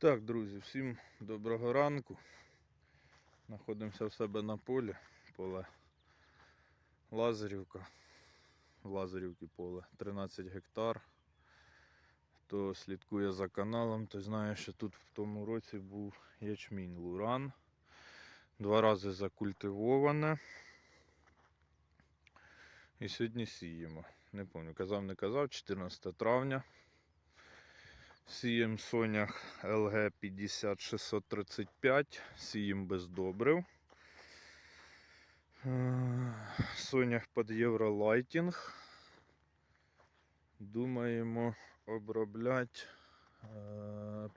Так, друзі, всім доброго ранку. Знаходимося в себе на полі, поле Лазарівка. В Лазарівці поле 13 гектар. Хто слідкує за каналом, той знає, що тут в тому році був ячмінь Луран. Два рази закультивоване. І сьогодні сіємо. Не пам'ятаю, казав, не казав, 14 травня. Сієм сонях LG 50635, сієм без добрив. Е, Сонях під Євролайтінг. Думаємо обробляти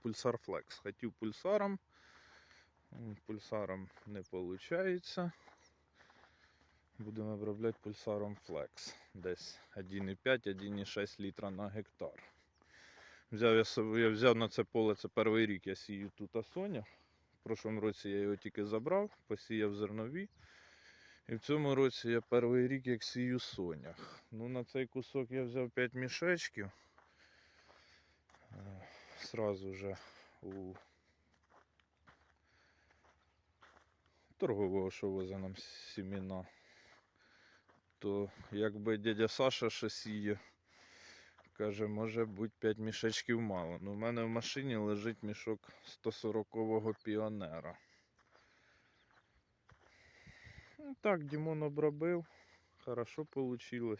пульсар Flex. Хотів пульсаром. Пульсаром не виходить. Будемо обробляти пульсаром Flex. Десь 1,5-1,6 літра на гектар. Взяв я, я взяв на це поле, це перший рік я сію тут асоня. В прошлому році я його тільки забрав, посіяв зернові. І в цьому році я перший рік як сію сонях. Ну на цей кусок я взяв 5 мішечків. Е, Сразу вже у торгового, що возить нам сімена. То якби дядя Саша ще сіє, Каже, може бути 5 мішечків мало. Ну, в мене в машині лежить мішок 140-го піонера. Так, Дімон обробив. Хорошо вийшло.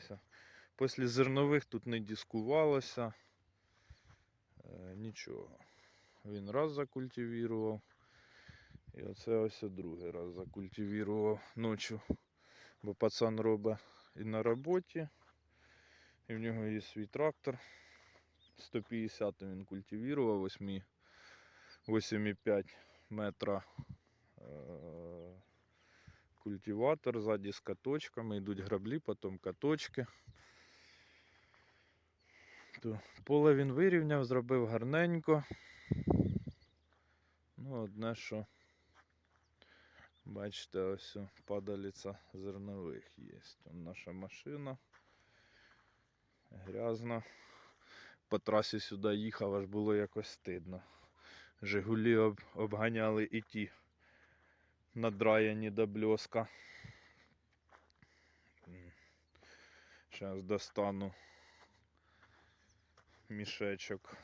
Після зернових тут не дискувалося. Е, нічого. Він раз закультивірував. І оце ось другий раз закультивірував ночі. Бо пацан робить і на роботі. І в нього є свій трактор. 150 він культивував, 8,5 метра е, культиватор, ззаді з каточками, йдуть граблі, потім каточки. То поле він вирівняв, зробив гарненько. Ну, одне, що бачите, ось о, падалиця зернових є. Вон наша машина грязно. По трасі сюди їхав, аж було якось стидно. Жигулі об, обганяли і ті надраяні до бльоска. Зараз достану мішечок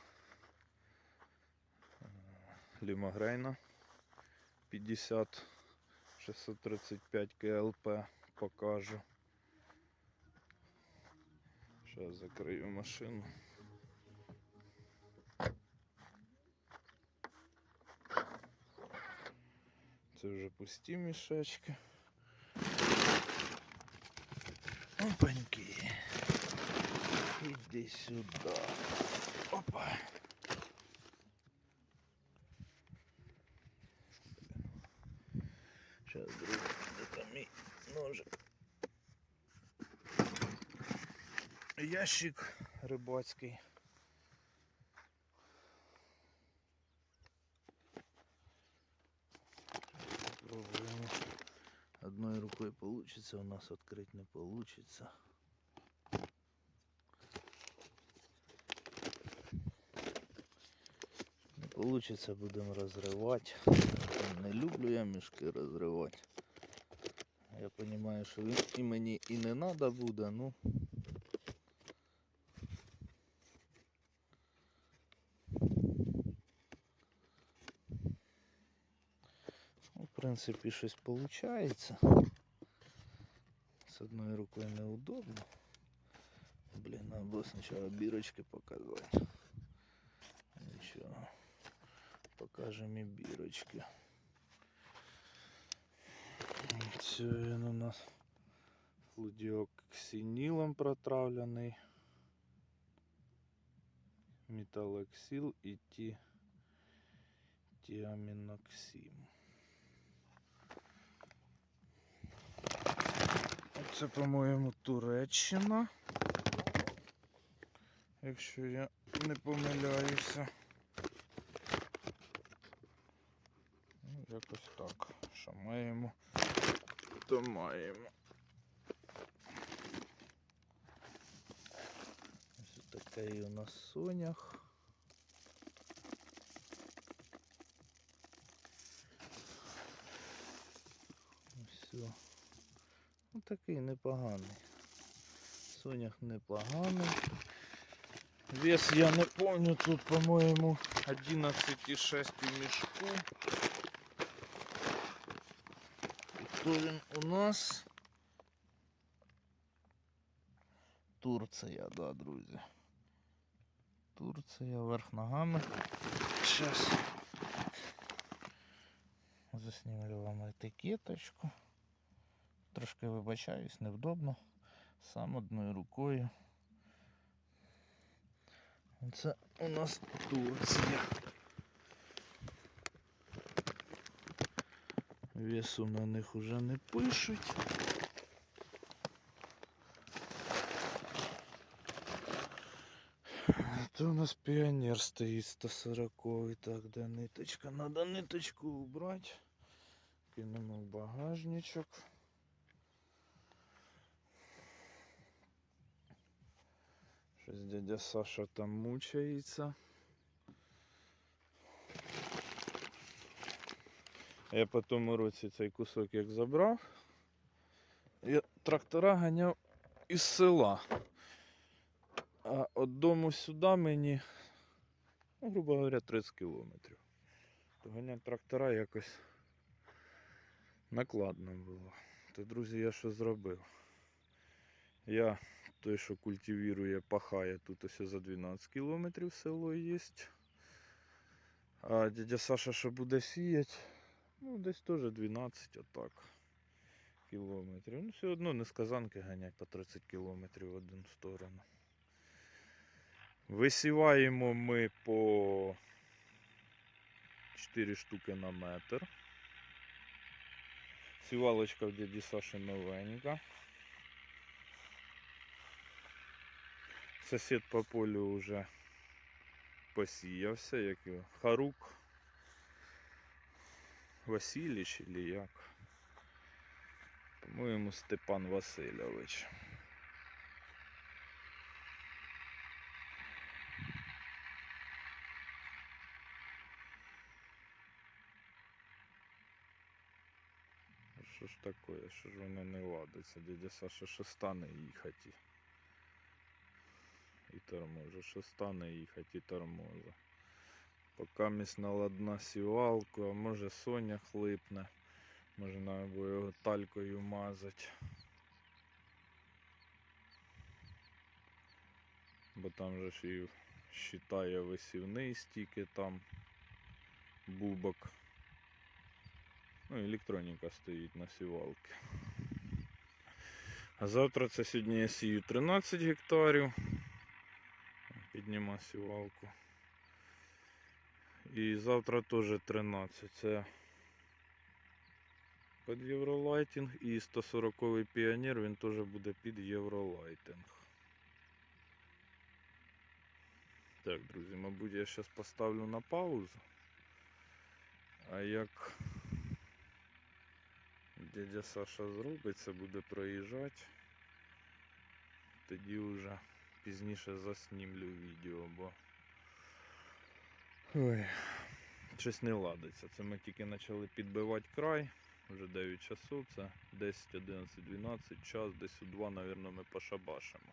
лімогрейна 50 635 КЛП покажу. Зараз закрию машину. Це вже пусті мішечки. Опаньки. Іди сюди. Опа. Зараз, друзі, де там ножик. Ящик рибацький. Попробуємо. Одною рукою получится, у нас открыть не получится. Не получится, будемо розривати. Не люблю я мішки розривати. Я розумію, що і мені і не треба буде, ну. Ну, принципі, щось виходить. З одною рукою неудобно. Блін, надо було спочатку бірочки показати. Нічого. Покажемо і бірочки. Це він у нас флудіоксинілом протравлений. Металоксил і ті тіаміноксим. Це, по-моєму, Туреччина. Якщо я не помиляюся. Ну, якось так. Що маємо, то маємо. Ось такий у нас сонях. Ось все. Такий непоганий. Сонях непоганий. Вес я не помню, тут, по-моєму, 11,6 в мішку. Хто він у нас? Турція, да, друзі. Турція верх ногами. Сейчас заснімлю вам етикеточку. Трошки вибачаюсь, невдобно. Сам одною рукою. Це у нас Турція. Весу на них уже не пишуть. Це у нас піонер стоїть 140 Так, де ниточка? Надо ниточку убрати. Кинемо в багажничок. Щось дядя Саша там мучається. Я по тому році цей кусок як забрав. Я трактора ганяв із села. А від дому сюди мені, ну, грубо говоря, 30 кілометрів. То ганяти трактора якось накладно було. То, друзі, я що зробив? Я той, що культивірує, пахає тут ось за 12 кілометрів село є. А дядя Саша, що буде сіяти, ну десь теж 12 отак кілометрів. Ну, все одно не з казанки ганять по 30 кілометрів в одну сторону. Висіваємо ми по 4 штуки на метр. Сівалочка в дяді Саші новенька. Сосед по полю вже посіявся, як його Харук Васильович или як. По-моєму, Степан Васильович. Що ж таке, що ж воно не ладиться? Дядя Саша що стане їхати? І тормоза, що стане їхати і тормоза. Поки міцна ладна сівалку, а може Соня хлипне. Треба буде його талькою мазати. Бо там же ж і щитає висівний стільки там бубок. Ну, електроніка стоїть на сівалки. А завтра це сьогодні я сію 13 гектарів. Підніма сівалку. І завтра теж 13. Це під євролайтинг і 140 й піонер він теж буде під євролайтинг. Так, друзі, мабуть, я зараз поставлю на паузу. А як дядя Саша зробить, це буде проїжджати, тоді вже пізніше заснімлю відео, бо Ой, щось не ладиться. Це ми тільки почали підбивати край. Вже 9 часов, це 10, 11, 12 час, десь у 2, мабуть, ми пошабашимо.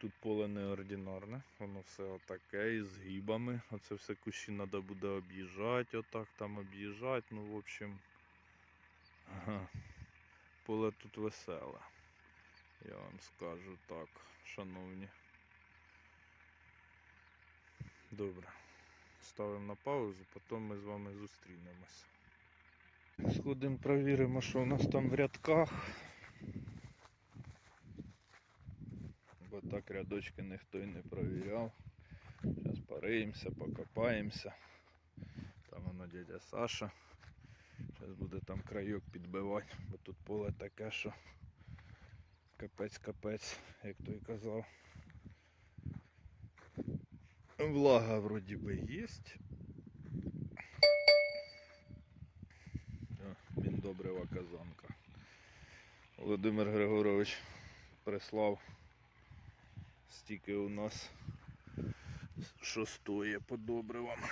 Тут поле неординарне, воно все отаке із згибами. Оце все кущі треба буде об'їжджати, отак там об'їжджати. Ну, в общем, ага. поле тут веселе. Я вам скажу так, шановні. Добре. Ставимо на паузу, потім ми з вами зустрінемось. Сходимо, провіримо, що у нас там в рядках. Бо так рядочки ніхто і не провіряв. Зараз пориємося, покопаємося. Там воно дядя Саша. Зараз буде там крайок підбивати, бо тут поле таке, що капець-капець, як той казав. Влага вроді би є. Він добрива казанка. Володимир Григорович прислав стільки у нас що стоїть по добривам. Так.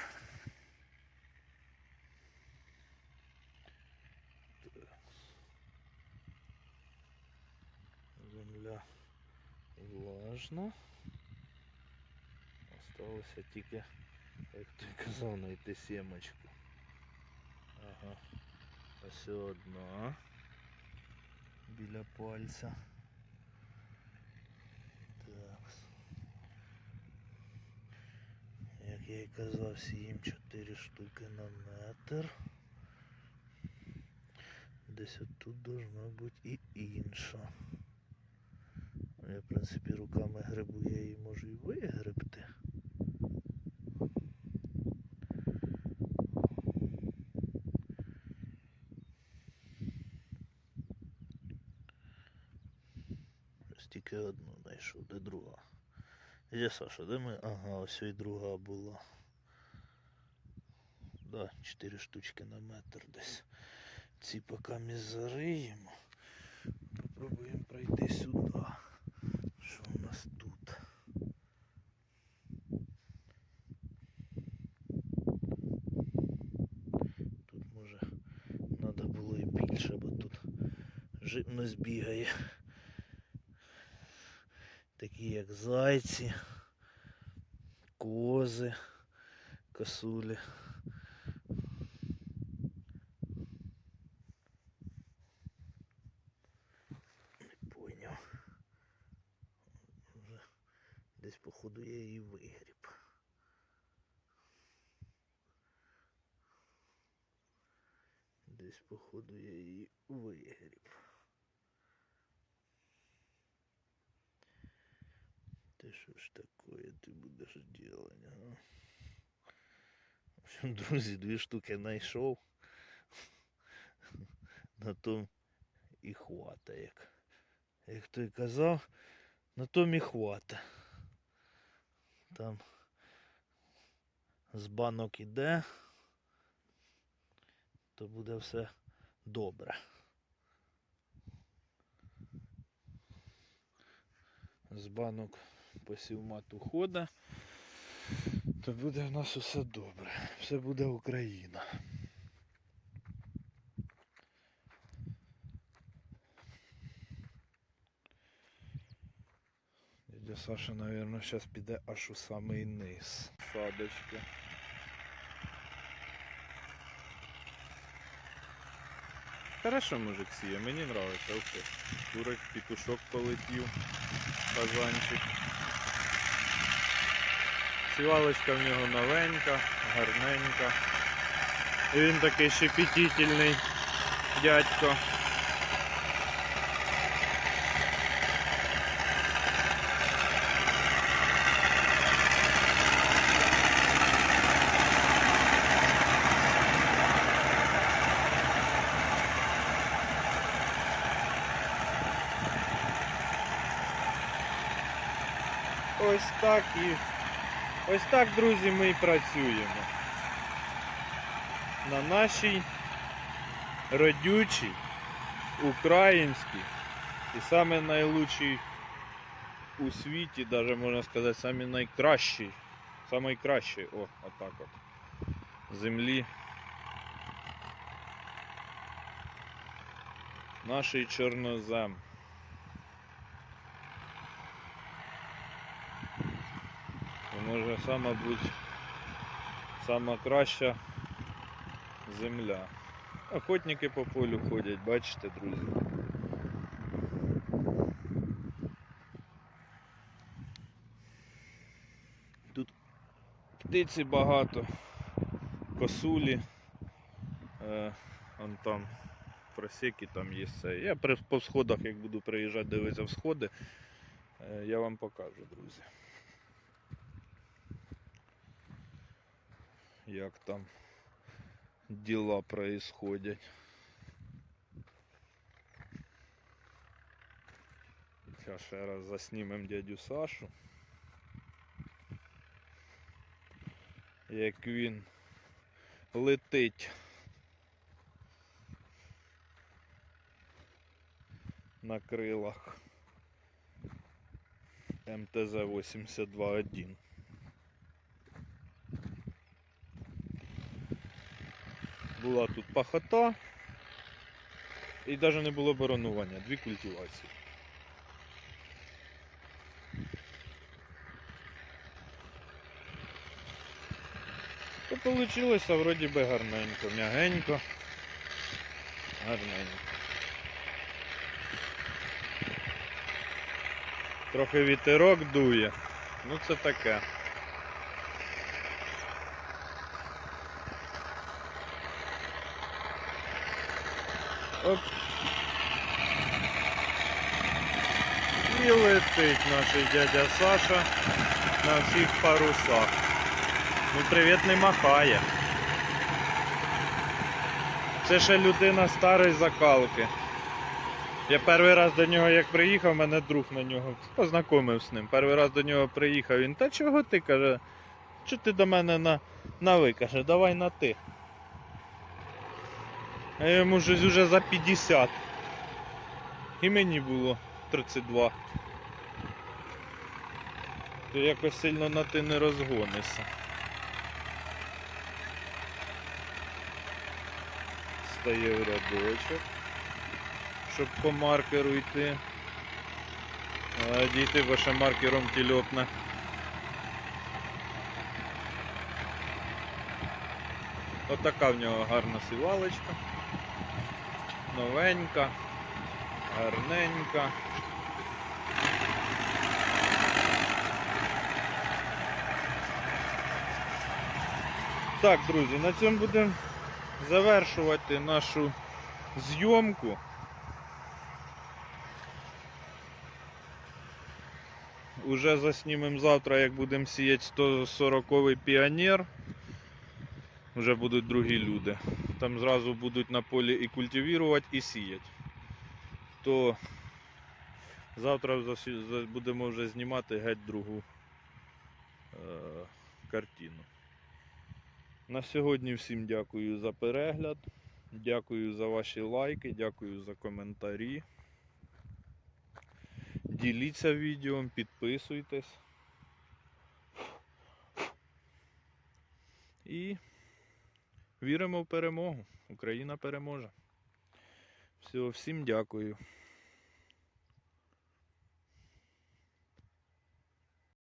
земля влажна. Осталося тільки, як ти казав, знайти сімочку. Ага. Ось одна. Біля пальця. Так. Як я і казав, сіїм 4 штуки на метр. Десь отут должна бути і інша. Ну, Я, в принципі, руками грибу, я її можу і вигребти. Ось тільки одну знайшов, де друга. Де Саша, де ми? Ага, ось і друга була. Да, 4 штучки на метр десь. Ці поки ми зариємо. Попробуємо пройти сюди. Що у нас тут? Тут може треба було і більше, бо тут живність бігає. Такі як зайці, кози, косулі. десь походу я її вигріб. Десь походу я її вигріб. Ти що ж такое ти будеш делать, а? В общем, друзі, дві штуки знайшов. На том і хвата, як, як той казав, на том і хвата. Там з банок іде, то буде все добре. З банок посівмат ухода, то буде в нас усе добре. Все буде Україна. Дядя Саша, наверное, сейчас піде аж у самий низ. Садочки. Хорошо мужик сіє, мені. Ух ти. Курик, петушок полетів, казанчик. Сівалочка в нього новенька, гарненька. І він такий щепетительний дядько. Ось так і ось так, друзі, ми і працюємо. На нашій родючій, українській і саме найлучшій у світі, даже можна сказати, самі найкращій, самий о, отак от, землі. Нашій чорнозем. Це може сама краща земля. Охотники по полю ходять, бачите, друзі. Тут птиці багато, косулі, е, он там просеки там є це. Я при- по сходах, як буду приїжджати, дивитися в сходи, е, я вам покажу, друзі. Як там дела происходят. Сейчас ще раз заснімем дядю Сашу. Як він летить на крилах МТЗ-82-1. була тут пахота і навіть не було баронування, дві культивації. То вийшло вроді би гарненько, м'ягенько, гарненько. Трохи вітерок дує, ну це таке. Оп. І летить наш дядя Саша на всіх парусах. Ну привіт не махає. Це ще людина старої закалки. Я перший раз до нього як приїхав, мене друг на нього познайомив з ним. Перший раз до нього приїхав, він, та чого ти каже, що ти до мене на, на ви? каже, давай на ти. А йому щось уже за 50. І мені було 32. То якось сильно на ти не розгонишся. Стає в рядочок, щоб по маркеру йти. А дійти, ще маркером тільотне. Отака в нього гарна сівалочка. Новенька, гарненька. Так, друзі, на цьому будемо завершувати нашу зйомку. Уже заснімемо завтра, як будемо сіяти 140-й піонер. Вже будуть другі люди. Там зразу будуть на полі і культивувати, і сіяти. То завтра будемо вже знімати геть другу е- картину. На сьогодні всім дякую за перегляд. Дякую за ваші лайки, дякую за коментарі. Діліться відео, підписуйтесь. І віримо в перемогу. Україна переможе. Всього, всім дякую.